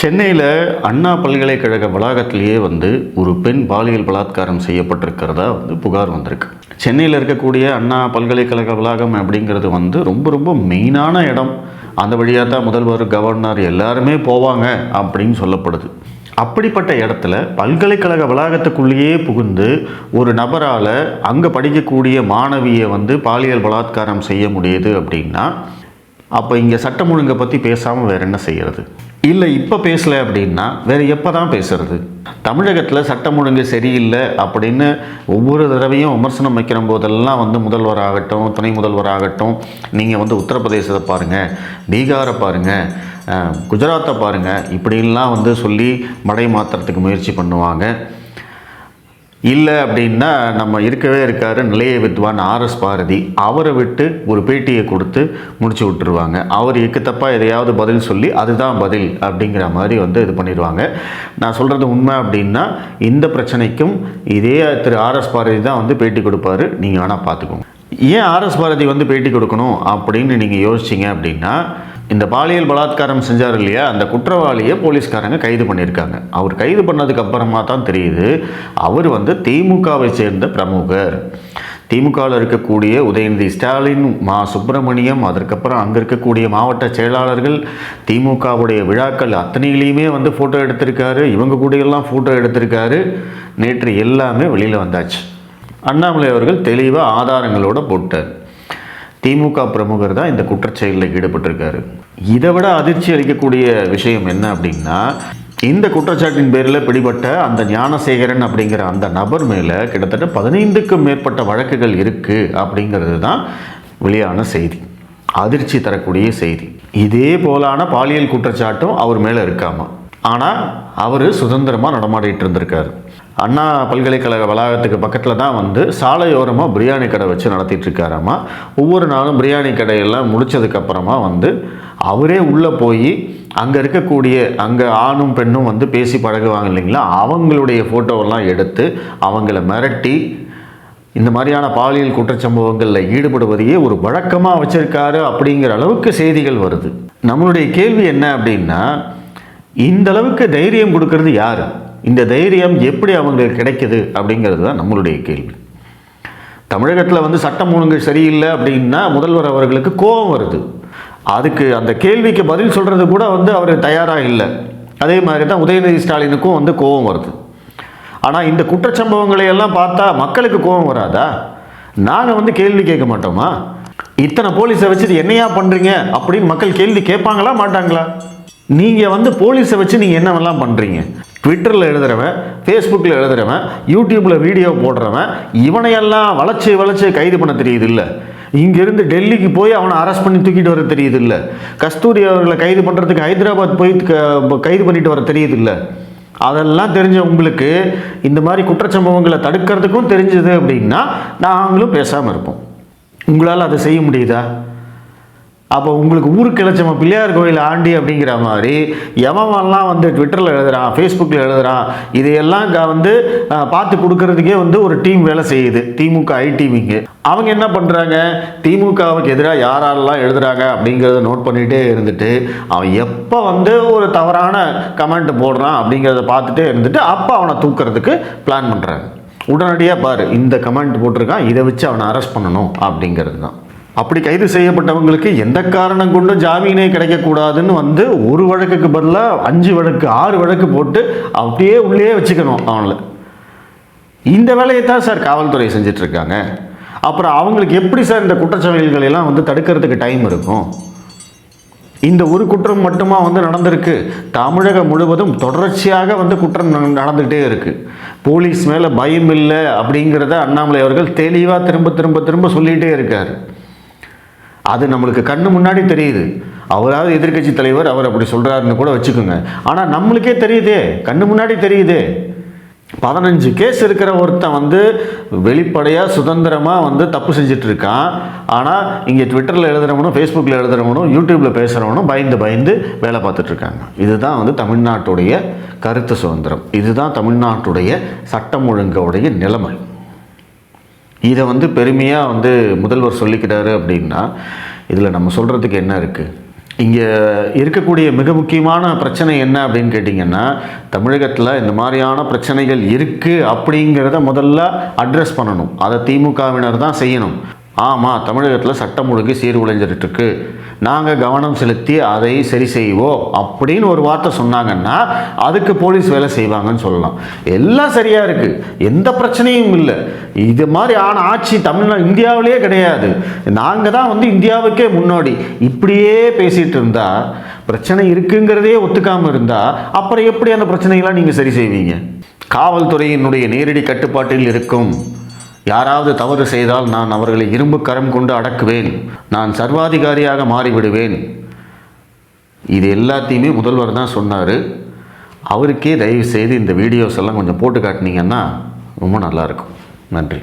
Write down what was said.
சென்னையில் அண்ணா பல்கலைக்கழக வளாகத்திலேயே வந்து ஒரு பெண் பாலியல் பலாத்காரம் செய்யப்பட்டிருக்கிறதா வந்து புகார் வந்திருக்கு. சென்னையில் இருக்கக்கூடிய அண்ணா பல்கலைக்கழக வளாகம் அப்படிங்கிறது வந்து ரொம்ப ரொம்ப மெயினான இடம். அந்த வழியாக தான் முதல்வர் கவர்னர் எல்லாருமே போவாங்க அப்படின்னு சொல்லப்படுது. அப்படிப்பட்ட இடத்துல பல்கலைக்கழக வளாகத்துக்குள்ளேயே புகுந்து ஒரு நபரால் அங்கே படிக்கக்கூடிய மாணவியை வந்து பாலியல் பலாத்காரம் செய்ய முடியுது அப்படின்னா அப்போ இங்கே சட்டம் ஒழுங்கை பற்றி பேசாமல் வேறு என்ன செய்கிறது இல்லை இப்போ பேசலை அப்படின்னா வேறு எப்போ தான் பேசுறது? தமிழகத்தில் சட்டம் ஒழுங்கு சரியில்லை அப்படின்னு ஒவ்வொரு தடவையும் விமர்சனம் வைக்கிற போதெல்லாம் வந்து முதல்வராகட்டும் துணை முதல்வராகட்டும் நீங்கள் வந்து உத்தரப்பிரதேசத்தை பாருங்கள் பீகாரை பாருங்கள் குஜராத்தை பாருங்கள் இப்படிலாம் வந்து சொல்லி மடை மாற்றுறதுக்கு முயற்சி பண்ணுவாங்க. இல்லை அப்படின்னா நம்ம இருக்கவே இருக்காரு நிலைய வித்வான் ஆர்எஸ் பாரதி. அவரை விட்டு ஒரு பேட்டியை கொடுத்து முடிச்சு விட்டுருவாங்க. அவர் எக்கு தப்பாக எதையாவது பதில் சொல்லி அதுதான் பதில் அப்படிங்கிற மாதிரி வந்து இது பண்ணிடுவாங்க. நான் சொல்கிறது உண்மை அப்படின்னா இந்த பிரச்சனைக்கும் இதே திரு ஆர்எஸ் பாரதி தான் வந்து பேட்டி கொடுப்பாரு. நீங்கள் வேணால் பார்த்துக்கோங்க. ஏன் ஆர்எஸ் பாரதி வந்து பேட்டி கொடுக்கணும் அப்படின்னு நீங்கள் யோசிச்சிங்க அப்படின்னா இந்த பாலியல் பலாத்காரம் செஞ்சார் இல்லையா? அந்த குற்றவாளியை போலீஸ்காரங்க கைது பண்ணியிருக்காங்க. அவர் கைது பண்ணதுக்கு அப்புறமா தான் தெரியுது அவர் வந்து திமுகவை சேர்ந்த பிரமுகர். திமுகவில் இருக்கக்கூடிய உதயநிதி ஸ்டாலின் மா சுப்பிரமணியம் அதற்கப்புறம் அங்கே இருக்கக்கூடிய மாவட்ட செயலாளர்கள் திமுகவுடைய விழாக்கள் அத்தனையிலையுமே வந்து ஃபோட்டோ எடுத்திருக்காரு. இவங்க கூடயெல்லாம் ஃபோட்டோ எடுத்திருக்காரு. நேற்று எல்லாமே வெளியில் வந்தாச்சு. அண்ணாமலை அவர்கள் தெளிவாக ஆதாரங்களோட போட்டார். திமுக பிரமுகர் தான் இந்த குற்றச்செயலில் ஈடுபட்டிருக்காரு. இதை விட அதிர்ச்சி அளிக்கக்கூடிய விஷயம் என்ன அப்படின்னா இந்த குற்றச்சாட்டின் பேரில் பிடிபட்ட அந்த ஞானசேகரன் அப்படிங்கிற அந்த நபர் மேலே கிட்டத்தட்ட பதினைந்துக்கும் மேற்பட்ட வழக்குகள் இருக்குது அப்படிங்கிறது தான் வெளியான செய்தி. அதிர்ச்சி தரக்கூடிய செய்தி. இதே போலான பாலியல் குற்றச்சாட்டும் அவர் மேலே இருக்காமா? ஆனால் அவர் சுதந்திரமாக நடமாடிட்டு இருந்திருக்காரு. அண்ணா பல்கலைக்கழக வளாகத்துக்கு பக்கத்தில் தான் வந்து சாலையோரமாக பிரியாணி கடை வச்சு நடத்திட்டு இருக்காராமா? ஒவ்வொரு நாளும் பிரியாணி கடையெல்லாம் முடித்ததுக்கப்புறமா வந்து அவரே உள்ளே போய் அங்கே இருக்கக்கூடிய அங்கே ஆணும் பெண்ணும் வந்து பேசி பழகுவாங்க இல்லைங்களா? அவங்களுடைய ஃபோட்டோவெல்லாம் எடுத்து அவங்கள மிரட்டி இந்த மாதிரியான பாலியல் குற்றச்சம்பவங்களில் ஈடுபடுவதையே ஒரு வழக்கமாக வச்சுருக்காரு அப்படிங்கிற அளவுக்கு செய்திகள் வருது. நம்மளுடைய கேள்வி என்ன அப்படின்னா இந்த அளவுக்கு தைரியம் கொடுக்கறது யார்? இந்த தைரியம் எப்படி அவங்களுக்கு கிடைக்கிது அப்படிங்கிறது தான் நம்மளுடைய கேள்வி. தமிழகத்தில் வந்து சட்டம் ஒழுங்கு சரியில்லை அப்படின்னா முதல்வர் அவர்களுக்கு கோபம் வருது. அதுக்கு அந்த கேள்விக்கு பதில் சொல்கிறது கூட வந்து அவர் தயாராக இல்லை. அதே மாதிரி தான் உதயநிதி ஸ்டாலினுக்கும் வந்து கோபம் வருது. ஆனால் இந்த குற்றச்சம்பவங்களை எல்லாம் பார்த்தா மக்களுக்கு கோபம் வராதா? நாங்கள் வந்து கேள்வி கேட்க மாட்டோமா? இத்தனை போலீஸை வச்சுட்டு என்னையா பண்ணுறீங்க அப்படின்னு மக்கள் கேள்வி கேட்பாங்களா மாட்டாங்களா? நீங்கள் வந்து போலீஸை வச்சு நீங்கள் என்னவெல்லாம் பண்ணுறீங்க ட்விட்டரில் எழுதுகிறவன் ஃபேஸ்புக்கில் எழுதுகிறவன் யூடியூப்பில் வீடியோ போடுறவன் இவனையெல்லாம் வளைச்சு வளைச்சு கைது பண்ண தெரியுது இல்லை. இங்கேருந்து டெல்லிக்கு போய் அவனை அரெஸ்ட் பண்ணி தூக்கிட்டு வர தெரியுது இல்லை கஸ்தூரி அவர்களை கைது பண்ணுறதுக்கு ஹைதராபாத் போய் க- கைது பண்ணிட்டு வர தெரியுது இல்லை அதெல்லாம் தெரிஞ்ச உங்களுக்கு இந்த மாதிரி குற்றச்சம்பவங்களை தடுக்கிறதுக்கும் தெரிஞ்சது அப்படின்னா நாங்களும் பேசாமல் இருப்போம். உங்களால் அதை செய்ய முடியுதா? அப்போ உங்களுக்கு ஊருக்கு இளைச்சம பிள்ளையார் கோயில் ஆண்டி அப்படிங்கிற மாதிரி எவன்லாம் வந்து ட்விட்டரில் எழுதுறான் ஃபேஸ்புக்கில் எழுதுறான். இதையெல்லாம் வந்து பார்த்து கொடுக்கறதுக்கே வந்து ஒரு டீம் வேலை செய்யுது திமுக ஐடிவிங்க அவங்க என்ன பண்ணுறாங்க திமுகவுக்கு எதிராக யாரெல்லாம் எழுதுறாங்க அப்படிங்கிறத நோட் பண்ணிகிட்டே இருந்துட்டு அவன் எப்போ வந்து ஒரு தவறான கமெண்ட் போடுறான் அப்படிங்கிறத பார்த்துட்டே இருந்துட்டு அப்போ அவனை தூக்கிறதுக்கு பிளான் பண்ணுறாங்க உடனடியாக பாரு இந்த கமெண்ட் போட்டிருக்கான் இதை வச்சு அவனை அரெஸ்ட் பண்ணணும் அப்படிங்கிறது தான். அப்படி கைது செய்யப்பட்டவங்களுக்கு எந்த காரணம் கொண்டும் ஜாமீனே கிடைக்கக்கூடாதுன்னு வந்து ஒரு வழக்குக்கு பதிலாக அஞ்சு வழக்கு ஆறு வழக்கு போட்டு அப்படியே உள்ளே வச்சுக்கணும் அவங்கள. இந்த வேலையை தான் சார் காவல்துறை செஞ்சிட்ருக்காங்க. அப்புறம் அவங்களுக்கு எப்படி சார் இந்த குற்றச்செயல்களை எல்லாம் வந்து தடுக்கிறதுக்கு டைம் இருக்கும்? இந்த ஒரு குற்றம் மட்டுமா வந்து நடந்திருக்கு? தமிழகம் முழுவதும் தொடர்ச்சியாக வந்து குற்றம் நடந்துகிட்டே இருக்குது போலீஸ் மேலே பயம் இல்லை அப்படிங்கிறத அண்ணாமலை அவர்கள் தெளிவாக திரும்ப திரும்ப திரும்ப சொல்லிகிட்டே இருக்கார். அது நம்மளுக்கு கண்ணு முன்னாடி தெரியுது. அவராவது எதிர்க்கட்சி தலைவர் அவர் அப்படி சொல்கிறாருன்னு கூட வச்சுக்கோங்க. ஆனால் நம்மளுக்கே தெரியுதே. கண்ணு முன்னாடி தெரியுதே. பதினஞ்சு கேஸ் இருக்கிற ஒருத்தன் வந்து வெளிப்படையாக சுதந்திரமாக வந்து தப்பு செஞ்சுட்டு இருக்கான் ஆனால் இங்கே ட்விட்டரில் எழுதுறவனும் ஃபேஸ்புக்கில் எழுதுகிறவனும் யூடியூப்பில் பேசுகிறவனும் பயந்து பயந்து வேலை பார்த்துட்ருக்காங்க. இதுதான் வந்து தமிழ்நாட்டுடைய கருத்து சுதந்திரம். இதுதான் தமிழ்நாட்டுடைய சட்டம் ஒழுங்கோடைய நிலைமை. இதை வந்து பெருமையாக வந்து முதல்வர் சொல்லிக்கிறாரு அப்படின்னா இதில் நம்ம சொல்கிறதுக்கு என்ன இருக்குது இங்கே இருக்கக்கூடிய மிக முக்கியமான பிரச்சனை என்ன அப்படின்னு கேட்டிங்கன்னா தமிழகத்தில் இந்த மாதிரியான பிரச்சனைகள் இருக்குது அப்படிங்கிறத முதல்ல அட்ரஸ் பண்ணணும். அதை திமுகவினர் தான் செய்யணும். ஆமாம் தமிழகத்தில் சட்டம் ஒழுங்கு சீர்குலைஞ்சிட்ருக்கு நாங்கள் கவனம் செலுத்தி அதை சரி செய்வோம் அப்படின்னு ஒரு வார்த்தை சொன்னாங்கன்னா அதுக்கு போலீஸ் வேலை செய்வாங்கன்னு சொல்லலாம். எல்லாம் சரியாக இருக்குது எந்த பிரச்சனையும் இல்லை. இது மாதிரி ஆன ஆட்சி தமிழ்நாடு இந்தியாவிலேயே கிடையாது. நாங்கள் தான் வந்து இந்தியாவுக்கே முன்னாடி. இப்படியே பேசிகிட்டு இருந்தால் பிரச்சனை இருக்குங்கிறதே ஒத்துக்காமல் இருந்தால் அப்புறம் எப்படி அந்த பிரச்சனைகளாம் நீங்கள் சரி செய்வீங்க? காவல்துறையினுடைய நேரடி கட்டுப்பாட்டில் இருக்கும். யாராவது தவறு செய்தால் நான் அவர்களை இரும்பு கரம் கொண்டு அடக்குவேன். நான் சர்வாதிகாரியாக மாறிவிடுவேன். இது எல்லாத்தையுமே முதல்வர் தான் சொன்னார். அவருக்கே தயவு செய்து இந்த வீடியோஸ் எல்லாம் கொஞ்சம் போட்டு காட்டினீங்கன்னா ரொம்ப நல்லாயிருக்கும் நன்றி.